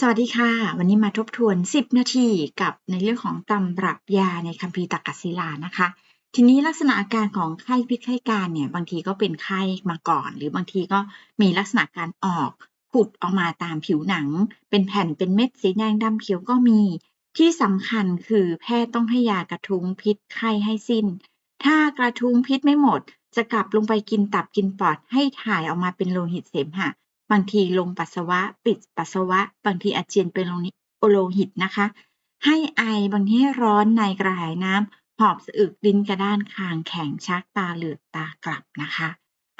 สวัสดีค่ะ วันนี้มาทบทวน 10 นาทีกับในเรื่องของตำรับยาในคัมภีร์ตักกศิลานะคะ ทีนี้ลักษณะอาการของไข้พิษไข้การเนี่ยบางทีก็เป็นไข้มาก่อน หรือบางทีก็มีลักษณะการออกผุดออกมาตามผิวหนัง เป็นแผ่นเป็นเม็ดสีแดงดำเขียวก็มี ที่สำคัญคือแพทย์ต้องให้ยากระทุ้งพิษไข้ให้สิ้น ถ้ากระทุ้งพิษไม่หมด จะกลับลงไปกินตับกินปอดให้ถ่ายออกมาเป็นโลหิตเสมหะ บางทีลงปัสสาวะ ปิดปัสสาวะ บางทีอาเจียนเป็นโลหิตนะคะ ให้ไอ บางทีให้ร้อนในกระหายน้ำ หอบสะอึกลิ้นกระด้านคางแข็งชักตาเหลือกตากลับนะคะ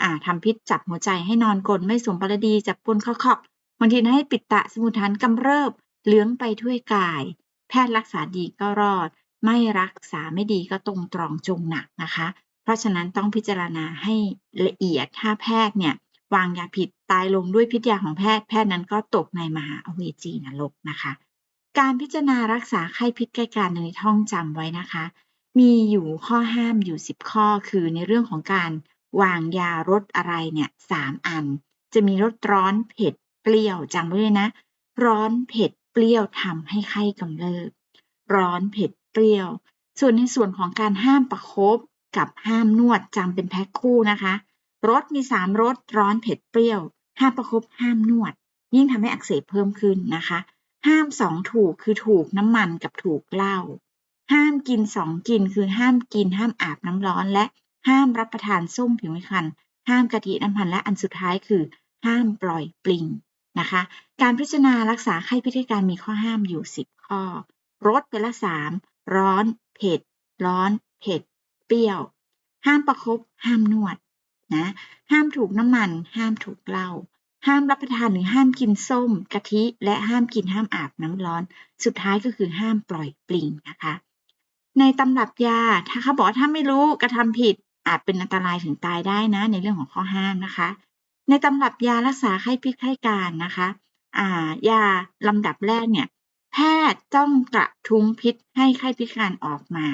อ่าทำพิษจับหัวใจให้นอนกลนไม่สมปรดีจับปนข้อขอกบางทีให้ปิดตะสมุทฐานกำเริบเหลืองไปถ้วยกาย แพทย์รักษาดีก็รอด ไม่รักษาไม่ดีก็ตรงตรองจงหนักนะคะ เพราะฉะนั้นต้องพิจารณาให้ละเอียดถ้าแพทย์เนี่ย วางยาผิดตายลงด้วยพิษยาของแพทย์ แพทย์นั้นก็ตกในมหาอเวจีนรกนะคะ การพิจารณารักษาไข้พิษใกล้การในท่องจำไว้นะคะ มีอยู่ข้อห้ามอยู่ 10 ข้อคือในเรื่องของการวางยารสอะไรเนี่ยสามอัน จะมีรสร้อนเผ็ดเปรี้ยวจำไว้เลยนะ ร้อนเผ็ดเปรี้ยวทำให้ไข้กำเริบร้อนเผ็ดเปรี้ยว ส่วนในส่วนของการห้ามประคบกับห้ามนวดจำเป็นแพ็คคู่นะคะ รสมีสามรสร้อนเผ็ดเปรี้ยว ห้ามประคบห้ามนวด ยิ่งทำให้อักเสบเพิ่มขึ้นนะคะ ห้ามสองถูกคือถูกน้ำมันกับถูกเหล้าห้ามกินสองกินคือห้ามกิน ห้ามอาบน้ำร้อน และห้ามรับประทานส้มผิวไม่คัน ห้ามกะทิน้ำพันและอันสุดท้ายคือ ห้ามปล่อยปลิงนะคะ การพิจารณารักษาไข้พิธีการมีข้อห้ามอยู่ 10 ข้อรสเป็นละสามร้อน เผ็ด ร้อน เผ็ด เปรี้ยว ห้ามประคบห้ามนวด นะห้ามถูกน้ำมัน ห้ามถูกเหล้าห้ามรับประทานหรือห้ามกินส้ม กะทิ และห้ามกินห้ามอาบน้ำร้อน สุดท้ายก็คือห้ามปล่อยปลิงนะคะ ในตำรับยาถ้าเขาบอกถ้าไม่รู้กระทำผิดอาจเป็นอันตรายถึงตายได้นะ ในเรื่องของข้อห้ามนะคะ ในตำรับยารักษาไข้พิษไข้การนะคะอ่ายาลำดับแรกเนี่ยแพทย์ต้องกระทุ้งพิษให้ไข้พิการออกมา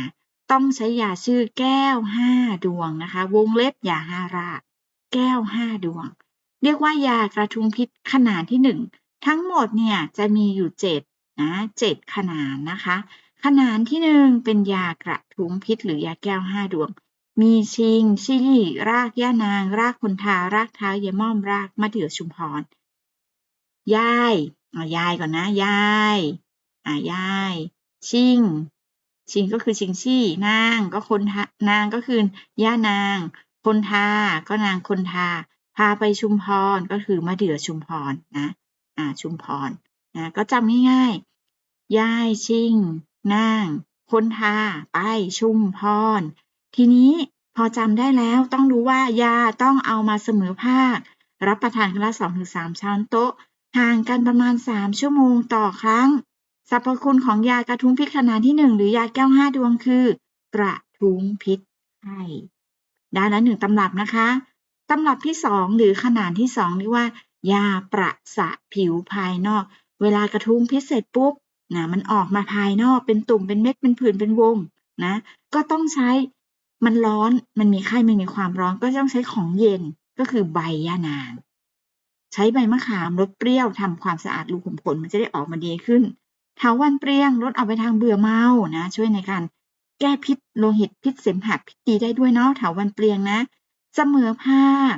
ต้องใช้ยาชื่อแก้วห้าดวงนะคะ วงเล็บยาห้าราแก้วห้าดวง เรียกว่ายากระทุ้งพิษขนาดที่หนึ่งทั้งหมดเนี่ยจะมีอยู่เจ็ดนะเจ็ดขนาดนะคะ ขนาดที่หนึ่งเป็นยากระทุ้งพิษหรือยาแก้วห้าดวง มีชิงชี่ รากย่านาง รากคนทารากเท้ายาม่อมรากมะเดื่อชุมพรยายอายายก่อนนะยายอ่ายาย ชิง ชิงก็คือชิงชี่ นางก็คนทานางก็คือย่านาง คนทา ก็นางคนทา พาไปชุมพรก็คือมะเดื่อชุมพรนะอ่าชุมพรนะก็จำง่ายๆย่ายชิงนางคนทาไปชุมพร ทีนี้พอจำได้แล้วต้องรู้ว่ายาต้องเอามาเสมอภาค รับประทานครั้งละสองถึงสามช้อนโต๊ะ ห่างกันประมาณสามชั่วโมงต่อครั้ง สรรพคุณของยากระทุ้งพิษขนาดที่หนึ่งหรือยาแก้วห้าดวงคือ กระทุ้งพิษไข้ด้แล้วหนึ่งตำรับนะคะ ตำรับที่สองหรือขนาดที่สองเรียกว่า ยาประสะผิวภายนอก เวลากระทุ้งพิษเสร็จปุ๊บนะมันออกมาภายนอกเป็นตุ่มเป็นเม็ดเป็นผื่นเป็นวงนะก็ต้องใช้มันร้อนมันมีไข้มันมีความร้อนก็ต้องใช้ของเย็นก็คือใบยานาง ใช้ใบมะขามรสเปรี้ยวทำความสะอาดรูขุมขนมันจะได้ออกมาดีขึ้น เถาวันเปรียงลดออกไปทางเบื่อเมานะ ช่วยในการแก้พิษโลหิตพิษเสมหะพิษดีได้ด้วยเนาะเถาวันเปรียงนะ เสมอภาค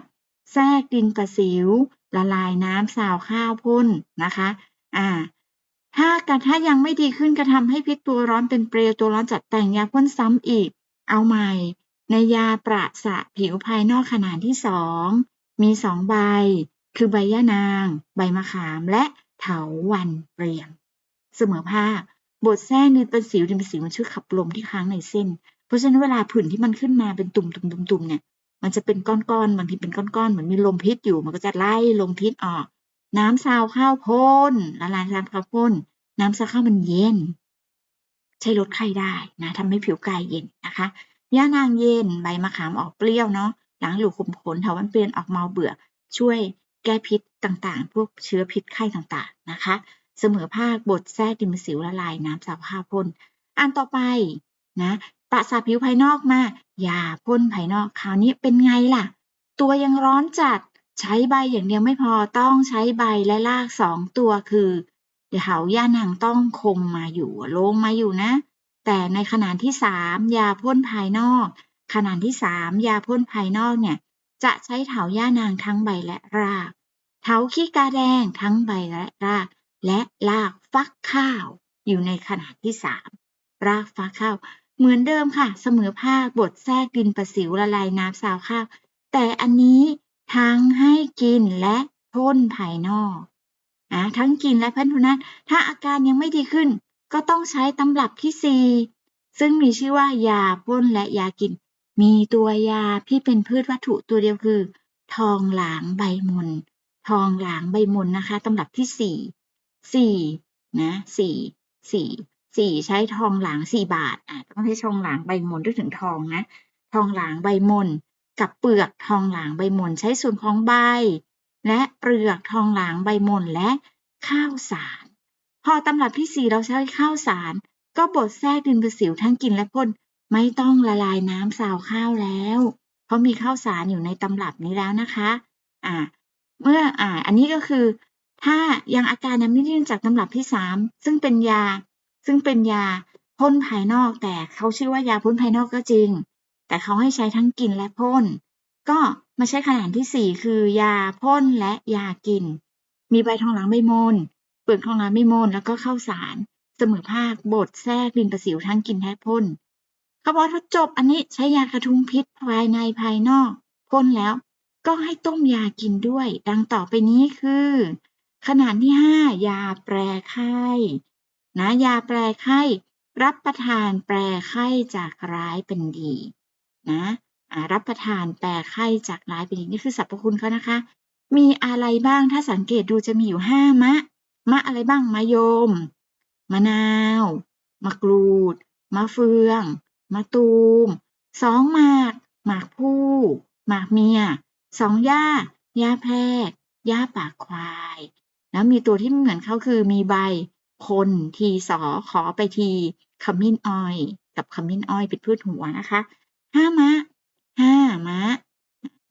แทรกดินประสิว ละลายน้ำสาวข้าวพ่นนะคะ อ่า ถ้ากระถ้ายังไม่ดีขึ้นกระทำให้พิษตัวร้อนเป็นเปลวตัวร้อนจัดแต่งยาพ่นซ้ำอีก เอาใหม่ ในยาประสะผิวภายนอกขนาดที่สองมีสองใบ คือใบยะนาง ใบมะขามและเถาวันเปรียง เสมอภาคบทแทรกดินเป็นสิวดินเป็นสิวมันช่วยขับลมที่ค้างในเส้น เพราะฉะนั้นเวลาผื่นที่มันขึ้นมาเป็นตุ่มตุ่มตุ่มตุ่มเนี่ย มันจะเป็นก้อนก้อนบางทีเป็นก้อนก้อนเหมือนมีลมพิษอยู่ มันก็จะไล่ลมพิษออก น้ำซาวข้าวพ่นละลายน้ำข้าวพ่นน้ำซาวข้าวมันเย็น ใช้ลดไข้ได้นะทำให้ผิวกายเย็นนะคะย่านางเย็นใบมะขามออกเปรี้ยวเนาะหลังหลูขมขนเถาวันเปลี่ยนออกเมาเบื่อ ช่วยแก้พิษต่างๆ พวกเชื้อพิษไข้ต่างๆนะคะ เสมอภาคบทแทรกดินสิวละลายน้ำสาวาพ่นอันต่อไปนะปะสาผิวภายนอกมาอย่าพ่นภายนอกคราวนี้เป็นไงล่ะ ตัวยังร้อนจัดใช้ใบอย่างเดียวไม่พอต้องใช้ใบและรากสองตัวคือเดี๋ยวเขาย่านางต้องคงมาอยู่ลงมาอยู่นะ แต่ในขนาดที่สามยาพ่นภายนอก ขนาดที่สามยาพ่นภายนอกเนี่ย จะใช้เถาย่านางทั้งใบและราก เถาขี้กาแดงทั้งใบและราก และรากฟักข้าว อยู่ในขนาดที่สามรากฟักข้าว เหมือนเดิมค่ะ เสมอภาคบดแทรกดินประสิวละลายน้ำซาวข้าว แต่อันนี้ทั้งให้กินและพ่นภายนอกอะทั้งกินและพ่นทุนั้น ถ้าอาการยังไม่ดีขึ้น ก็ต้องใช้ตำรับที่สี่ซึ่งมีชื่อว่ายาพ่นและยากิน มีตัวยาที่เป็นพืชวัตถุตัวเดียวคือ ทองหลางใบมนทองหลางใบมนนะคะตำรับที่สี่ สี่นะสี่สี่สี่ใช้ทองหลางสี่บาทอะต้องใช้ทองหลางใบมนด้วยถึงทองนะ ทองหลางใบมนกับเปลือกทองหลางใบมนใช้ส่วนของใบ และเปลือกทองหลางใบมนและข้าวสาร พอตำรับที่สี่เราใช้ข้าวสาร ก็บดแทรกดินประสิวทั้งกินและพ่นไม่ต้องละลายน้ำซาวข้าวแล้ว เพราะมีข้าวสารอยู่ในตำรับนี้แล้วนะคะ อ่า เมื่ออ่า อันนี้ก็คือ ถ้ายังอาการยังไม่ดีจากตำรับที่สามซึ่งเป็นยา ซึ่งเป็นยาพ่นภายนอกแต่เขาชื่อว่ายาพ่นภายนอกก็จริง แต่เขาให้ใช้ทั้งกินและพ่น ก็มาใช้ขนาดที่สี่คือยาพ่นและยากิน มีใบทองหลางใบมนเปลือกทองหลางใบมนแล้วก็ข้าวสาร เสมอภาคบดแทรกดินประสิวทั้งกินและพ่นเขาบอกถ้าจบอันนี้ใช้ยากระทุ้งพิษภายในภายนอกพ่นแล้ว ก็ให้ต้มยากินด้วย ดังต่อไปนี้คือ ขนาดที่ห้ายาแปรไข้นะยาแปรไข้ รับประทานแปรไข้จากร้ายเป็นดีนะรับประทานแปรไข้จากร้ายเป็นดีนี่คือสรรพคุณเขานะคะ มีอะไรบ้างถ้าสังเกตดูจะมีอยู่ห้ามะ มะอะไรบ้างมะยม มะนาว มะกรูด มะเฟือง มะตูมสองหมาก หมากผู้หมากเมียสองหญ้าหญ้าแพรกหญ้าปากควาย แล้วมีตัวที่เหมือนเขาคือมีใบคนทีสอขอไปทีขมิ้นอ้อยกับขมิ้นอ้อยเป็นพืชหัวนะคะห้ามะห้ามะ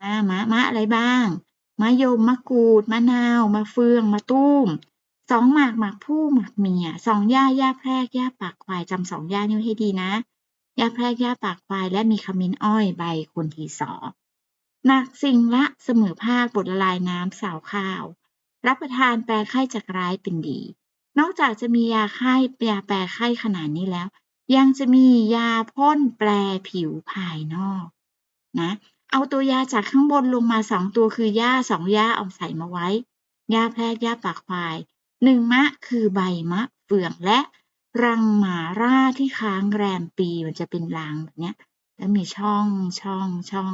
ห้ามะมะอะไรบ้างมะยมมะกรูดมะนาวมะเฟืองมะตุ้มสองหมากหมากผู้หมากเมียสองหญ้าหญ้าแพรกหญ้าปากควายจำสองหญ้านี้ให้ดีนะหญ้าแพรกหญ้าปากควายและมีขมิ้นอ้อยใบคนทีสอหนักสิ่งละเสมอภาคบทละลายน้ำสาวข้าว รับประทานแปลไข้จากร้ายเป็นดี นอกจากจะมียาไข้ยาแปลไข้ขนาดนี้แล้ว ยังจะมียาพ่นแปลผิวภายนอกนะเอาตัวยาจากข้างบนลงมาสองตัวคือหญ้าสองหญ้าเอาใส่มาไว้หญ้าแพรกหญ้าปากควายหนึ่งมะคือใบมะเฟืองและรังหมาร่าที่ค้างแรมปีมันจะเป็นรังแบบนี้แล้วมีช่องช่องช่อง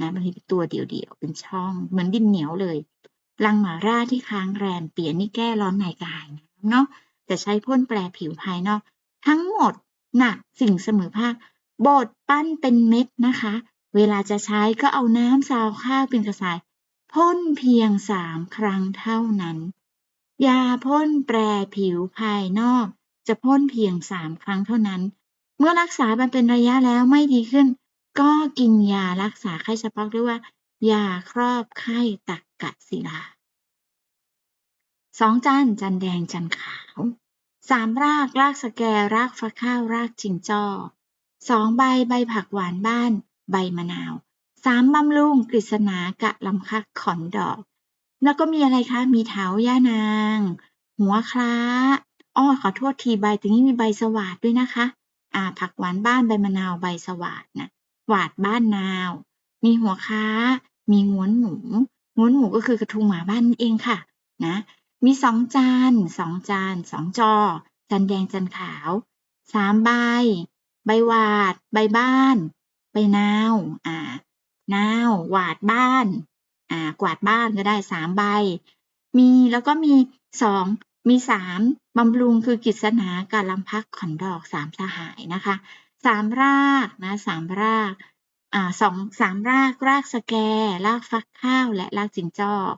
นะบางทีเป็นตัวเดี่ยวๆเป็นช่องเหมือนดินเหนียวเลย รังหมาร่าที่ค้างแรมเปียนี่แก้ร้อนในกายเนาะแต่ใช้พ่นแปรผิวภายนอก ทั้งหมดหนักสิ่งเสมอภาคบดปั้นเป็นเม็ดนะคะ เวลาจะใช้ก็เอาน้ำซาวข้าวเป็นกระสายพ่นเพียงสามครั้งเท่านั้น ยาพ่นแปรผิวภายนอก จะพ่นเพียงสามครั้งเท่านั้น เมื่อรักษามันเป็นระยะแล้วไม่ดีขึ้น ก็กินยารักษาไข้เฉพาะเรียกว่า ยาครอบไข้ตักกะศิลาสองจันจันแดงจันขาวสามรากรากสแกรากฟักข้าวรากจิงจ้อสองใบใบผักหวานบ้าน ใบมะนาวสามบำรุงกฤษณากะลำคักขอนดอก แล้วก็มีอะไรคะ มีเถาย่านาง หัวคล้าอ้อขอโทษทีใบตรงนี้มีใบสวาดด้วยนะคะ อ่า ผักหวานบ้านใบมะนาวใบสวาดนะหวาดบ้านนาว มีหัวค้า มีง้วนหมูง้วนหมูก็คือกระทุงหมาบ้านเองค่ะนะมีสองจานสองจานสองจอจานแดงจานขาวสามใบ ใบหวาด ใบบ้าน ใบนาวอ่านาวหวาดบ้านอ่ากวาดบ้านก็ได้สามใบ มีแล้วก็มีสองมีสามบำรุงคือกิษณาการลำพักขอนดอกสามสหายนะคะสามรากนะสามราก สองสามราก รากสแก รากฟักข้าว และรากจิงจอก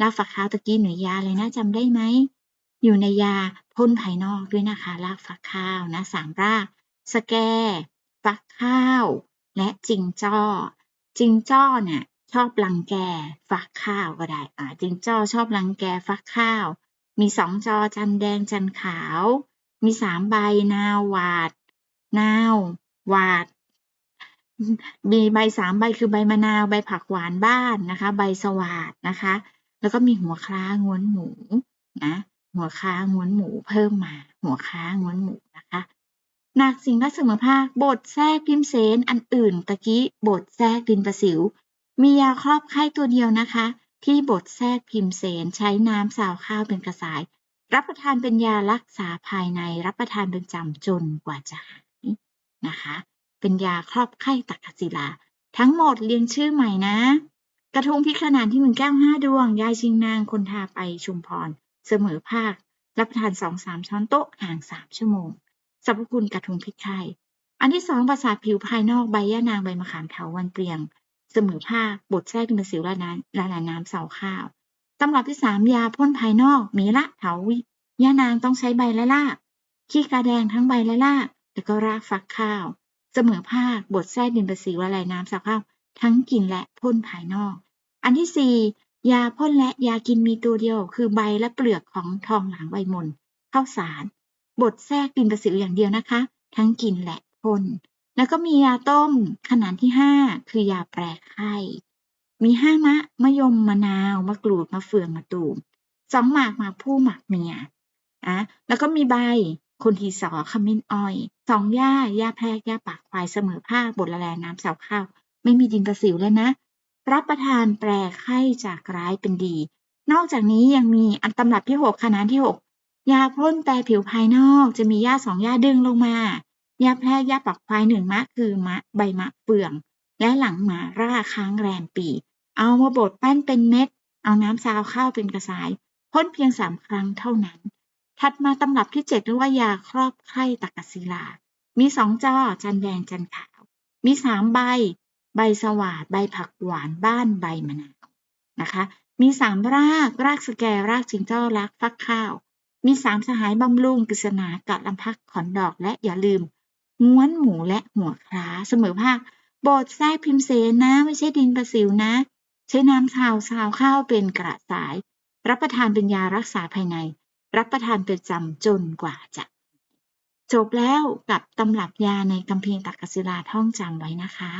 รากฟักข้าวตะกี้หน่วยยาเลยนะจำได้ไหม อยู่ในยาพ่นภายนอกด้วยนะคะ รากฟักข้าวนะสามราก สแก ฟักข้าว และจิงจ้อ จิงจ้อเนี่ยชอบรังแก ฟักข้าวก็ได้อ่าจิงจ้อชอบรังแกฟักข้าว มีสองจอจันแดงจันขาว มีสามใบนาวหวาด นาวหวาด มีใบสามใบคือใบมะนาวใบผักหวานบ้านนะคะ ใบสวาดนะคะ แล้วก็มีหัวคล้าง้วนหมูนะหัวค้าง้วนหมูเพิ่มมา หัวค้าง้วนหมูนะคะหนักสิ่งรักเสมอภาคบทแทรกพิมเสนอันอื่นตะกี้บทแทรกดินประสิว มียาครอบไข้ตัวเดียวนะคะ ที่บทแทรกพิมเสนใช้น้ำสาวข้าวเป็นกระสาย รับประทานเป็นยารักษาภายในรับประทานเป็นจำจนกว่าจะหายนะคะ เป็นยาครอบไข้ตักศิลา ทั้งหมดเรียงชื่อใหม่นะ กระทงพิขนานที่หนึ่งแก้วห้าดวง ยายชิงนางคนทาไปชุมพร เสมอภาครับประทานสองสามช้อนโต๊ะห่างสามชั่วโมงสรรพคุณกระทงพิษไข้อันที่สองประสาทผิวภายนอกใบย่านางใบมะขามเถาวันเปลียง เสมอภาคบทแทรกดินประสิวละน้ำละลายน้ำเสาข้าวตำรับที่สามยาพ่นภายนอกมีละเถาวิย่านางต้องใช้ใบและรากขี้กาแดงทั้งใบและรากแล้วก็รากฟักข้าว เสมอภาคบทแทรกดินประสิวละลายน้ำสาข้าวทั้งกินและพ่นภายนอก อันที่สี่ยาพ่นและยากินมีตัวเดียว คือใบและเปลือกของทองหลางใบมนข้าวสาร บทแทรกดินประสิวอย่างเดียวนะคะ ทั้งกินและพ่นแล้วก็มียาต้มขนาดที่ห้าคือยาแปรไข้มีห้ามะมะยมมะนาวมะกรูดมะเฟืองมะตูมสองหมากหมากผู้หมากเมียอะแล้วก็มีใบ คนทีสอขมิ้นอ้อยสองหญ้าหญ้าแพรกหญ้าปากควายเสมอภาคบทละแลน้ำเสาข้าว ไม่มีดินประสิวแล้วนะ รับประทานแปรไข้จากร้ายเป็นดี นอกจากนี้ยังมีอันตำรับที่หกขนาดที่หกยาพ่นแปรผิวภายนอกจะมีหญ้าสองหญ้าดึงลงมายาแพรกยาปักควายหนึ่งมะคือมะใบมะเฟือง และหลังหมาร่าค้างแรมปี เอามาบดแป้นเป็นเม็ด เอาน้ำซาวข้าวเป็นกระสายพ่นเพียงสามครั้งเท่านั้น ถัดมาตำรับที่เจ็ดเรียกว่ายาครอบไข้ตักกศิลา มีสองจอจันแดงจันขาว มีสามใบ ใบสวาดใบผักหวานบ้านใบมะนาวนะคะ มีสามราก รากสแกรากจิงเจ้ารักฟักข้าว มีสามสหายบำรุงกฤษณากัดลำพักขอนดอกและอย่าลืมง้วนหมูและหัวคล้าเสมอภาคบดแทรกพิมเสนนะ ไม่ใช่ดินประสิวนะ ใช้น้ำชาวซาวข้าวเป็นกระสาย รับประทานเป็นยารักษาภายใน รับประทานเป็นจำจนกว่าจะ จบแล้วกับตำรับยาในกัมพีตักกศิลาท่องจำไว้นะคะ